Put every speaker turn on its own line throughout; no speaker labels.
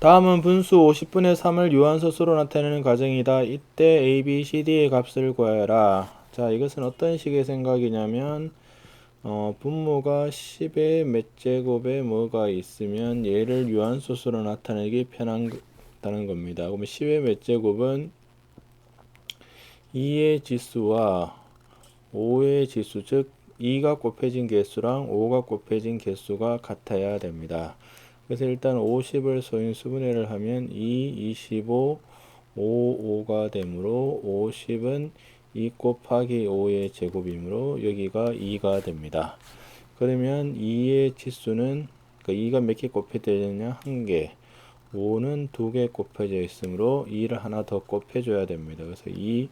다음은 분수 50분의 3을 유한소수로 나타내는 과정이다. 이때 a, b, c, d의 값을 구하여라. 자, 이것은 어떤 식의 생각이냐면 어, 분모가 10의 몇 제곱에 뭐가 있으면 얘를 유한소수로 나타내기 편하다는 겁니다. 그러면 10의 몇 제곱은 2의 지수와 5의 지수, 즉 2가 곱해진 개수랑 5가 곱해진 개수가 같아야 됩니다. 그래서 일단 50을 소인수분해를 하면 2, 25, 5, 5가 되므로 50은 2 곱하기 5의 제곱이므로 여기가 2가 됩니다. 그러면 2의 지수는 그러니까 2가 몇 개 곱해지느냐? 한 개. 5는 두개 곱해져 있으므로 2를 하나 더 곱해줘야 됩니다. 그래서 2,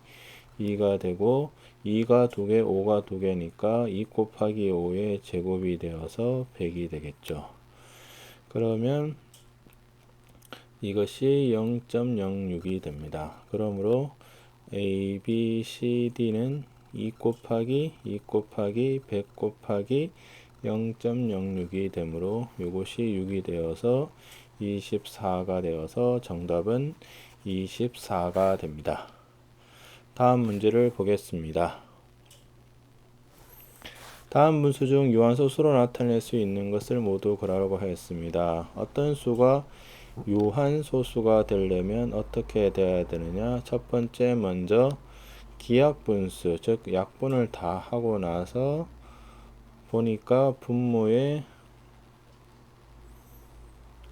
2가 되고 2가 두 개, 5가 두 개니까 2 곱하기 5의 제곱이 되어서 100이 되겠죠. 그러면 이것이 0.06이 됩니다. 그러므로 A, B, C, D는 2 곱하기 2 곱하기 100 곱하기 0.06이 되므로 이것이 6이 되어서 24가 되어서 정답은 24가 됩니다. 다음 문제를 보겠습니다. 다음 분수 중 유한소수로 나타낼 수 있는 것을 모두 그라고 하였습니다. 어떤 수가 유한소수가 되려면 어떻게 돼야 되느냐? 첫 번째 먼저 기약분수, 즉 약분을 다 하고 나서 보니까 분모에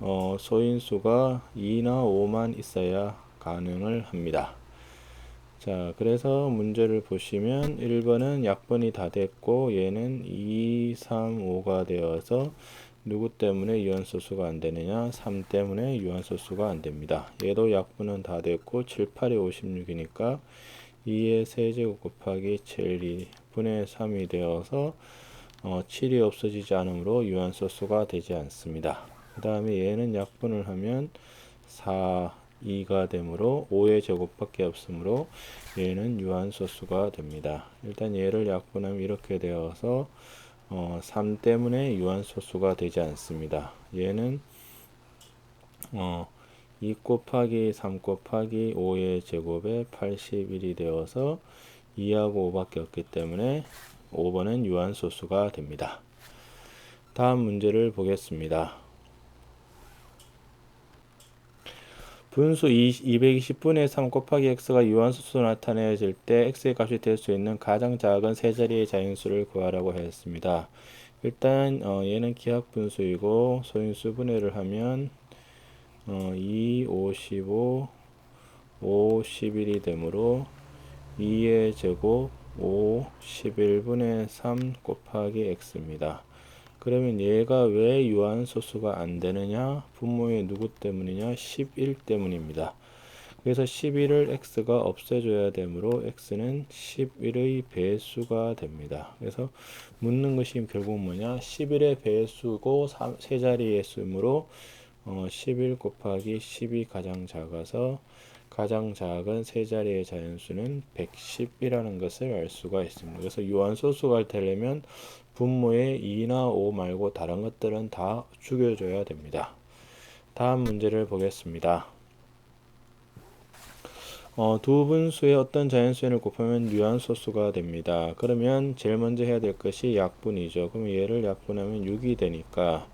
어, 소인수가 2나 5만 있어야 가능을 합니다. 자, 그래서 문제를 보시면 1번은 약분이 다 됐고 얘는 2, 3, 5가 되어서 누구 때문에 유한소수가 안 되느냐? 3 때문에 유한소수가 안 됩니다. 얘도 약분은 다 됐고 7, 8이 56이니까 2의 세제곱 곱하기 7이 분의 3이 되어서 어, 7이 없어지지 않으므로 유한소수가 되지 않습니다. 그 다음에 얘는 약분을 하면 4, 2가 되므로 5의 제곱밖에 없으므로 얘는 유한소수가 됩니다. 일단 얘를 약분하면 이렇게 되어서 어, 3 때문에 유한소수가 되지 않습니다. 얘는 어, 2 곱하기 3 곱하기 5의 제곱에 81이 되어서 2하고 5밖에 없기 때문에 5번은 유한소수가 됩니다. 다음 문제를 보겠습니다. 분수 220분의 3 곱하기 x가 유한수수로 나타내질 때 x의 값이 될 수 있는 가장 작은 세 자리의 자연수를 구하라고 했습니다. 일단 어, 얘는 기하분수이고 소인수 분해를 하면 어, 2, 55, 5, 11이 되므로 2의 제곱 5, 11분의 3 곱하기 x입니다. 그러면 얘가 왜 유한소수가 안 되느냐? 분모의 누구 때문이냐? 11 때문입니다. 그래서 11을 x가 없애줘야 되므로 x는 11의 배수가 됩니다. 그래서 묻는 것이 결국 뭐냐? 11의 배수고 세 자리의 수므로 어, 11 곱하기 10이 가장 작아서 가장 작은 세 자리의 자연수는 110이라는 것을 알 수가 있습니다. 그래서 유한소수가 되려면 분모에 2나 5 말고 다른 것들은 다 죽여줘야 됩니다. 다음 문제를 보겠습니다. 어, 두 분수의 어떤 자연수를 곱하면 유한소수가 됩니다. 그러면 제일 먼저 해야 될 것이 약분이죠. 그럼 얘를 약분하면 6이 되니까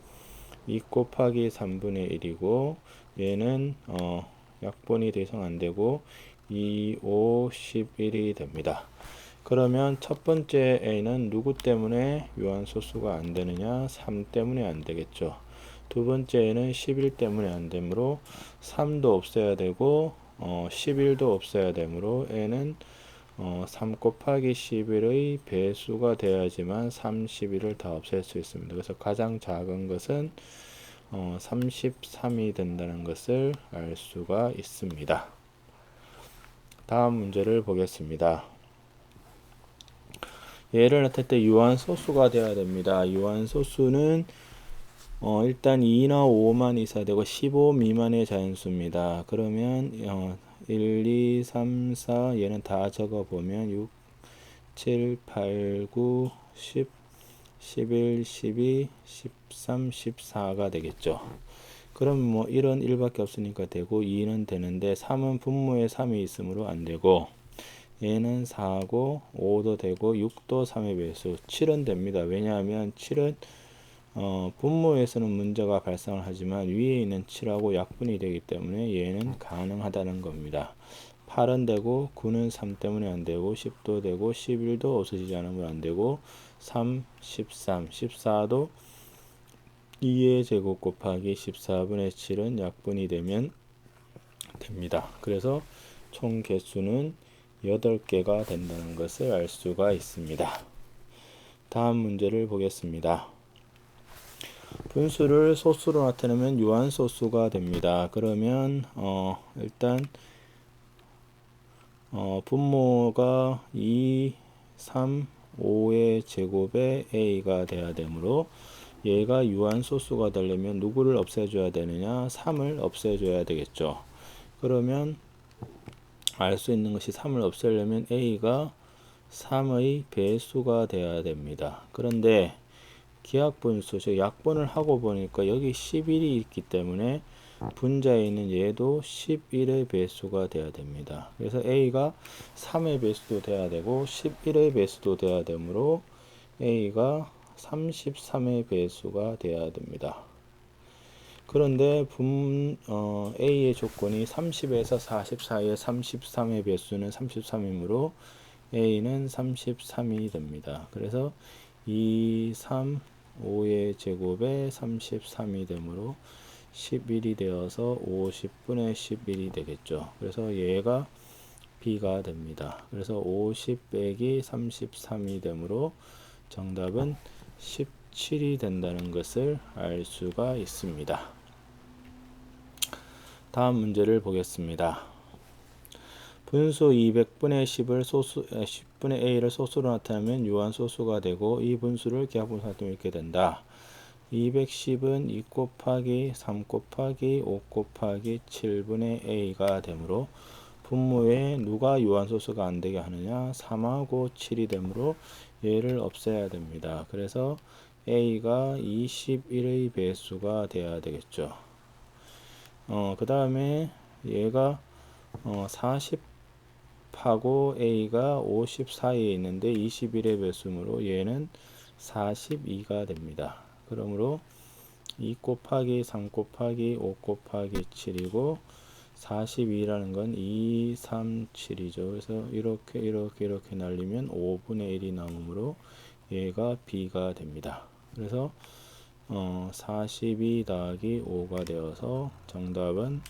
2 곱하기 3분의 1이고 얘는 어, 약분이 더 이상 안 되고 2, 5, 11이 됩니다. 그러면 첫 번째 A는 누구 때문에 유한소수가 안 되느냐? 3 때문에 안 되겠죠. 두 번째는 11 때문에 안 되므로 3도 없어야 되고 어, 11도 없어야 되므로 N은 어, 3 곱하기 11의 배수가 되어야지만 31을 다 없앨 수 있습니다. 그래서 가장 작은 것은 어, 33이 된다는 것을 알 수가 있습니다. 다음 문제를 보겠습니다. 얘를 나타낼 때 유한소수가 되어야 됩니다. 유한소수는 어, 일단 2나 5만 이사 되고 15 미만의 자연수입니다. 그러면 어, 1, 2, 3, 4 얘는 다 적어 보면 6, 7, 8, 9, 10, 11, 12, 13, 14가 되겠죠. 그럼 뭐 1은 1밖에 없으니까 되고 2는 되는데 3은 분모에 3이 있으므로 안 되고 얘는 4고 5도 되고 6도 3의 배수 7은 됩니다. 왜냐하면 7은 어, 분모에서는 문제가 발생을 하지만 위에 있는 7하고 약분이 되기 때문에 얘는 가능하다는 겁니다. 8은 되고 9는 3 때문에 안 되고 10도 되고 11도 없어지지 않으면 안 되고 3, 13, 14도 2의 제곱 곱하기 14분의 7은 약분이 되면 됩니다. 그래서 총 개수는 8개가 된다는 것을 알 수가 있습니다. 다음 문제를 보겠습니다. 분수를 소수로 나타내면 유한소수가 됩니다. 그러면 어, 일단 어, 분모가 2, 3, 5의 제곱에 a가 돼야 되므로 얘가 유한소수가 되려면 누구를 없애줘야 되느냐 3을 없애줘야 되겠죠. 그러면 알 수 있는 것이 3을 없애려면 a가 3의 배수가 돼야 됩니다. 그런데 기하분수, 즉 약분을 하고 보니까 여기 11이 있기 때문에 분자에 있는 얘도 11의 배수가 돼야 됩니다. 그래서 a가 3의 배수도 돼야 되고 11의 배수도 돼야 되므로 a가 33의 배수가 돼야 됩니다. 그런데 분 어, a의 조건이 30에서 40 사이에 33의 배수는 33이므로 a는 33이 됩니다. 그래서 2, 3, 5의 제곱에 33이 되므로 11이 되어서 50분의 11이 되겠죠. 그래서 얘가 b가 됩니다. 그래서 50 빼기 33이 되므로 정답은 17이 된다는 것을 알 수가 있습니다. 다음 문제를 보겠습니다. 분수 200분의 10을 소수 10분의 a를 소수로 나타내면 유한 소수가 되고 이 분수를 기하분수 나타내면 이렇게 된다. 210은 2 곱하기 3 곱하기 5 곱하기 7분의 a가 되므로 분모에 누가 유한소수가 안 되게 하느냐 3하고 7이 되므로 얘를 없애야 됩니다. 그래서 a가 21의 배수가 돼야 되겠죠. 어, 그 다음에 얘가 어, 40하고 a가 50 사이에 있는데 21의 배수므로 얘는 42가 됩니다. 그러므로 2 곱하기 3 곱하기 5 곱하기 7이고 42라는 건 2, 3, 7이죠. 그래서 이렇게 이렇게 이렇게 날리면 5분의 1이 남으므로 얘가 b가 됩니다. 그래서 어, 42 더하기 5가 되어서 정답은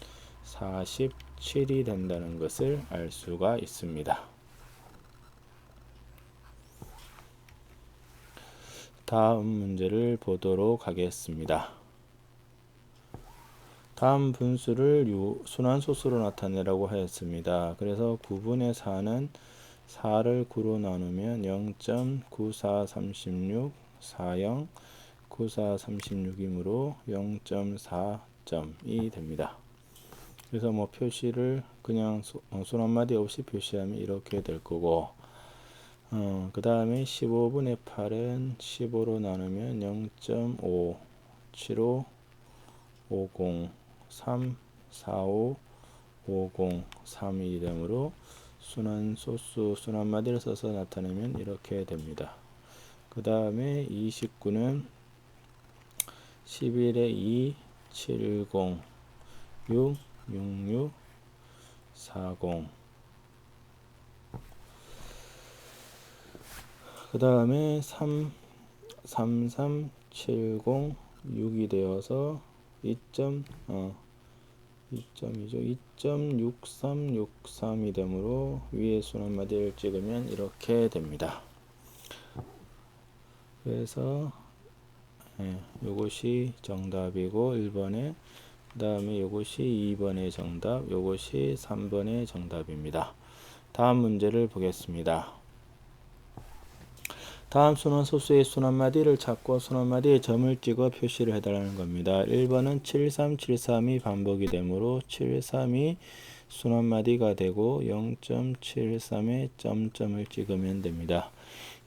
47이 된다는 것을 알 수가 있습니다. 다음 문제를 보도록 하겠습니다. 다음 분수를 순환소수로 나타내라고 하였습니다. 그래서 9분의 4는 4를 9로 나누면 0.9436 40 9436이므로 0.4점이 됩니다. 그래서 뭐 표시를 그냥 순 한마디 없이 표시하면 이렇게 될 거고 어, 그 다음에 15분의 8은 15로 나누면 0.5 75 50 3, 4, 5, 5, 0, 3이 되므로 순환 소수 순환 마디를 써서 나타내면 이렇게 됩니다. 그 다음에 29는 11에 2, 7, 0, 6, 6, 6, 4, 0. 그 다음에 3, 3, 3, 7, 0, 6이 되어서 2점 어 2점이죠. 2.6363이 되므로 위에 순 한마디를 찍으면 이렇게 됩니다. 그래서 예, 요것이 정답이고 1번에 그 다음에 요것이 2번의 정답, 요것이 3번의 정답입니다. 다음 문제를 보겠습니다. 다음 순환 소수의 순환마디를 찾고 순환마디에 점을 찍어 표시를 해달라는 겁니다. 1번은 7373이 반복이 되므로 73이 순환마디가 되고 0.73에 점점을 찍으면 됩니다.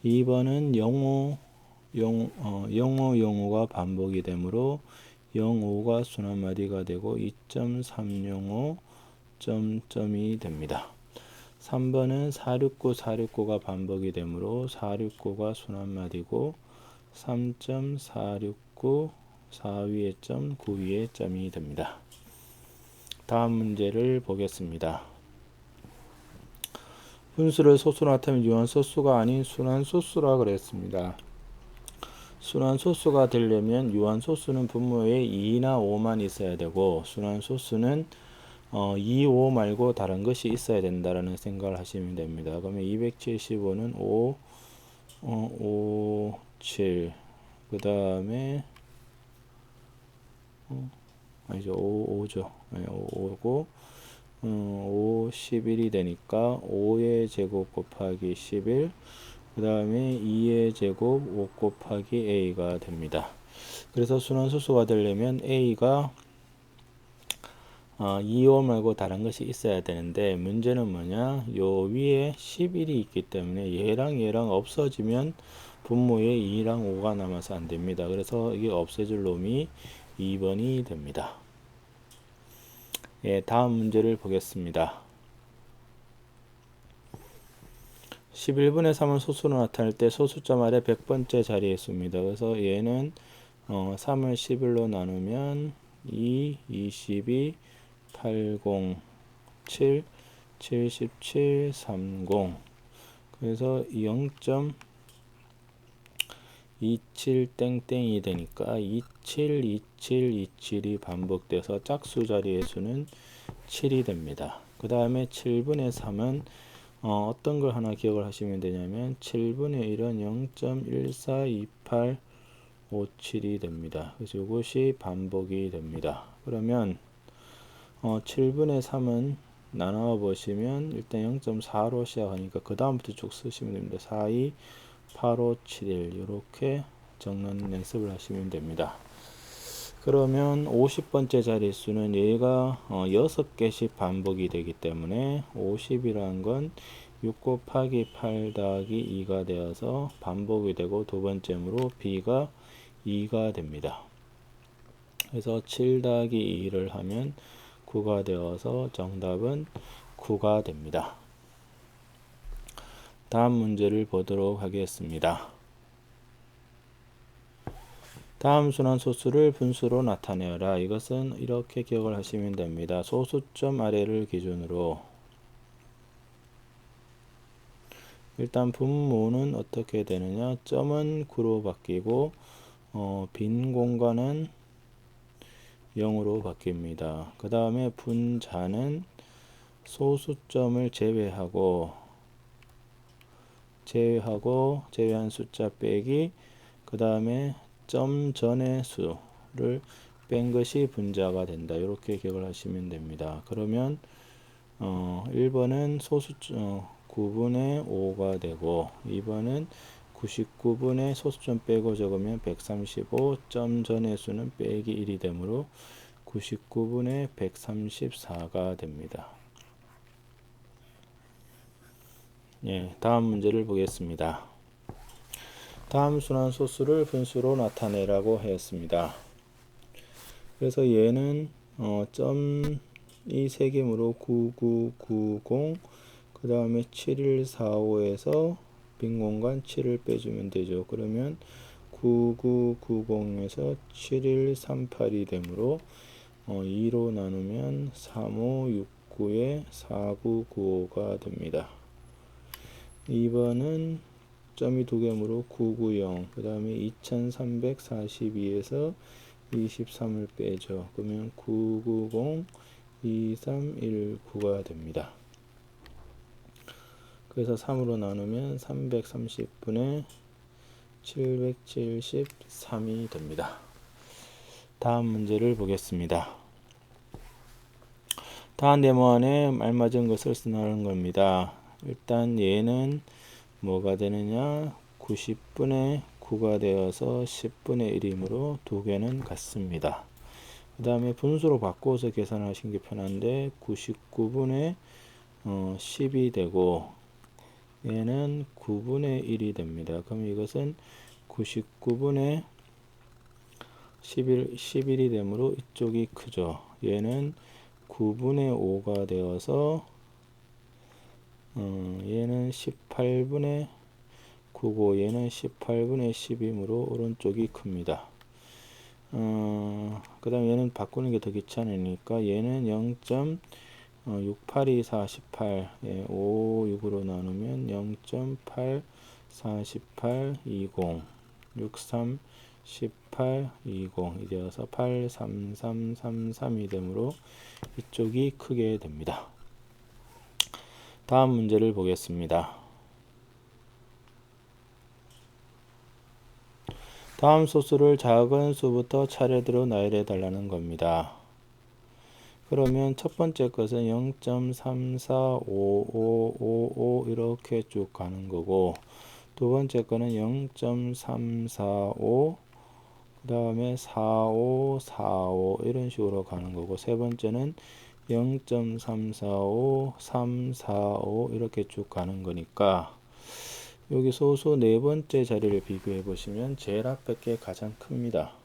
2번은 05, 0, 어, 05, 05가 반복이 되므로 05가 순환마디가 되고 2.305 점점이 됩니다. 3번은 469, 469가 반복이 되므로 469가 순환마디고 3.469 4위의 점, 9위의 점이 됩니다. 다음 문제를 보겠습니다. 분수를 소수로 나타내면 유한 소수가 아닌 순환소수라 그랬습니다. 순환소수가 되려면 유한 소수는 분모에 2나 5만 있어야 되고 순환소수는 어, 2, 5 말고 다른 것이 있어야 된다라는 생각을 하시면 됩니다. 그러면 275는 5, 어, 5, 7, 그 다음에 어, 아니죠 5, 5죠 5, 5고 음, 5, 11이 되니까 5의 제곱 곱하기 11, 그 다음에 2의 제곱 5 곱하기 a가 됩니다. 그래서 순환소수가 되려면 a가 어, 2, 5 말고 다른 것이 있어야 되는데 문제는 뭐냐 요 위에 11이 있기 때문에 얘랑 얘랑 없어지면 분모에 2랑 5가 남아서 안 됩니다. 그래서 이게 없애줄 놈이 2번이 됩니다. 예, 다음 문제를 보겠습니다. 11분의 3은 소수로 나타낼 때 소수점 아래 100번째 자리에 있습니다. 그래서 얘는 어, 3을 11로 나누면 2, 22, 80, 7, 77, 30 그래서 0. 27 땡땡이 되니까 27, 27, 27이 반복돼서 짝수 자리의 수는 7이 됩니다. 그 다음에 7분의 3은 어, 어떤 걸 하나 기억을 하시면 되냐면 7분의 1은 0.142857이 됩니다. 그래서 이것이 반복이 됩니다. 그러면 어, 7분의 3은 나눠 보시면 일단 0.4로 시작하니까 그 다음부터 쭉 쓰시면 됩니다. 4, 2, 8571 이렇게 적는 연습을 하시면 됩니다. 그러면 50번째 자릿수는 얘가 어 6개씩 반복이 되기 때문에 50이라는 건 6 곱하기 8 더하기 2가 되어서 반복이 되고 두 번째므로 b가 2가 됩니다. 그래서 7 더하기 2를 하면 9가 되어서 정답은 9가 됩니다. 다음 문제를 보도록 하겠습니다. 다음 순환 소수를 분수로 나타내어라. 이것은 이렇게 기억을 하시면 됩니다. 소수점 아래를 기준으로 일단 분모는 어떻게 되느냐 점은 9로 바뀌고 어, 빈 공간은 0으로 바뀝니다. 그 다음에 분자는 소수점을 제외하고 제외하고 제외한 숫자 빼기 그 다음에 점 전의 수를 뺀 것이 분자가 된다. 이렇게 기억을 하시면 됩니다. 그러면 어, 1번은 소수 어, 9분의 5가 되고 2번은 99분의 소수점 빼고 적으면 135 점 전의 수는 빼기 1이 되므로 99분의 134가 됩니다. 예, 다음 문제를 보겠습니다. 다음 순환 소수를 분수로 나타내라고 했습니다. 그래서 얘는 어, 점이 세 개므로 9990, 그 다음에 7145에서 빈 공간 7을 빼주면 되죠. 그러면 9990에서 7138이 되므로 어, 2로 나누면 3569에 4995가 됩니다. 2번은 점이 두 개므로 990, 그 다음에 2342에서 23을 빼죠. 그러면 990, 2319가 됩니다. 그래서 3으로 나누면 330분의 773이 됩니다. 다음 문제를 보겠습니다. 다음 네모 안에 알맞은 것을 쓰는 겁니다. 일단 얘는 뭐가 되느냐 90분의 9가 되어서 10분의 1이므로 두 개는 같습니다. 그 다음에 분수로 바꿔서 계산하시는 게 편한데 99분의 어, 10이 되고 얘는 9분의 1이 됩니다. 그럼 이것은 99분의 11, 11이 되므로 이쪽이 크죠. 얘는 9분의 5가 되어서 음, 얘는 18분의 9고 얘는 18분의 10이므로 오른쪽이 큽니다. 어, 그 다음 얘는 바꾸는 게 더 귀찮으니까 얘는 0. 어, 6, 8, 2, 48, 예, 5, 6으로 나누면 0.8, 48, 20, 6, 3, 18, 20이 되어서 8, 3, 3, 3, 3이 되므로 이쪽이 크게 됩니다. 다음 문제를 보겠습니다. 다음 소수를 작은 수부터 차례대로 나열해 달라는 겁니다. 그러면 첫 번째 것은 0.345555 이렇게 쭉 가는 거고 두 번째 거는 0.345 그 다음에 4545 이런 식으로 가는 거고 세 번째는 0.345 345 이렇게 쭉 가는 거니까 여기 소수 네 번째 자리를 비교해 보시면 제일 앞에 게 가장 큽니다.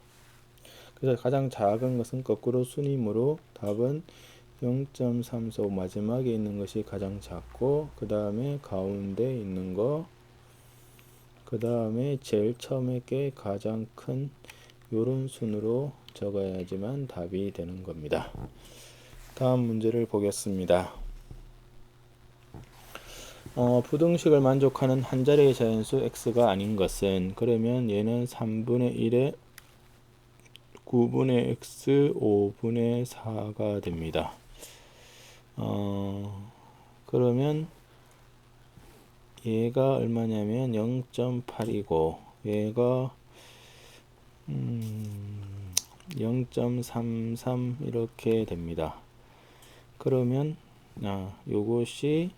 그래서 가장 작은 것은 거꾸로 순임으로 답은 0.35 마지막에 있는 것이 가장 작고 그 다음에 가운데 있는 거 그 다음에 제일 처음에 게 가장 큰 요런 순으로 적어야지만 답이 되는 겁니다. 다음 문제를 보겠습니다. 어, 부등식을 만족하는 한 자리의 자연수 x가 아닌 것은 그러면 얘는 3분의 1의 9분의 x 5분의 4가 됩니다. 어, 그러면 얘가 얼마냐면 0.8이고 얘가 음, 0.33 이렇게 됩니다. 그러면 아, 요것이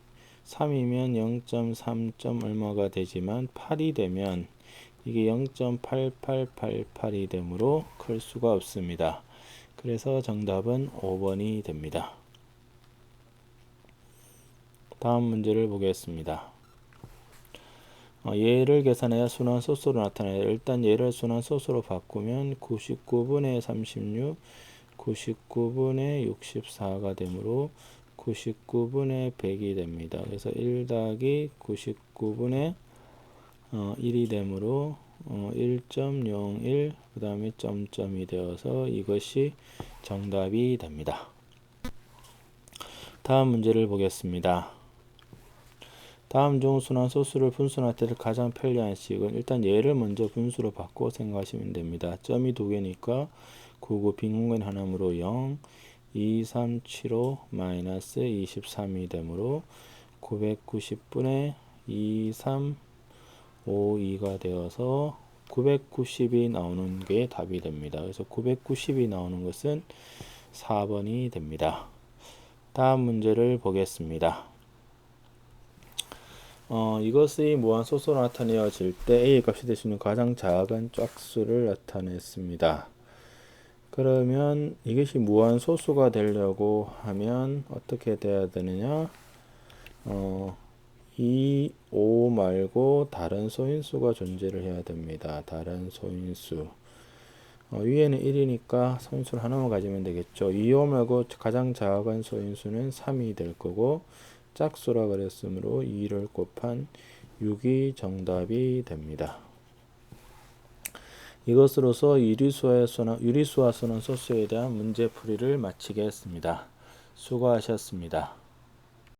3이면 0.3. 얼마가 되지만 8이 되면 이게 0.8888이 되므로 클 수가 없습니다. 그래서 정답은 5번이 됩니다. 다음 문제를 보겠습니다. 어, 얘를 계산해야 순환 소수로 나타나요. 일단 얘를 순환 소수로 바꾸면 99분의 36, 99분의 64가 되므로 99분의 100이 됩니다. 그래서 1 더하기 99분의 어, 1이 되므로 어, 1.01 그 다음에 점점이 되어서 이것이 정답이 됩니다. 다음 문제를 보겠습니다. 다음 중 순환 소수를 분수할 때 가장 편리한 식은 일단 얘를 먼저 분수로 바꿔 생각하시면 됩니다. 점이 두 개니까 99 빈공간 하나므로 0 2, 3, 7, 5 마이너스 23이 되므로 990분의 2, 3, 5, 2가 되어서 990이 나오는 게 답이 됩니다. 그래서 990이 나오는 것은 4번이 됩니다. 다음 문제를 보겠습니다. 어, 이것이 무한 소수로 나타내어질 때 a 값이 될 수 있는 가장 작은 짝수를 나타냈습니다. 그러면 이것이 무한 소수가 되려고 하면 어떻게 돼야 되느냐? 어, 2, 5 말고 다른 소인수가 존재를 해야 됩니다. 다른 소인수. 어, 위에는 1이니까 소인수를 하나만 가지면 되겠죠. 2, 5 말고 가장 작은 소인수는 3이 될 거고 짝수라 그랬으므로 2를 곱한 6이 정답이 됩니다. 이것으로서 유리수와 순환, 유리수와 순환 소수에 대한 문제풀이를 마치겠습니다. 수고하셨습니다.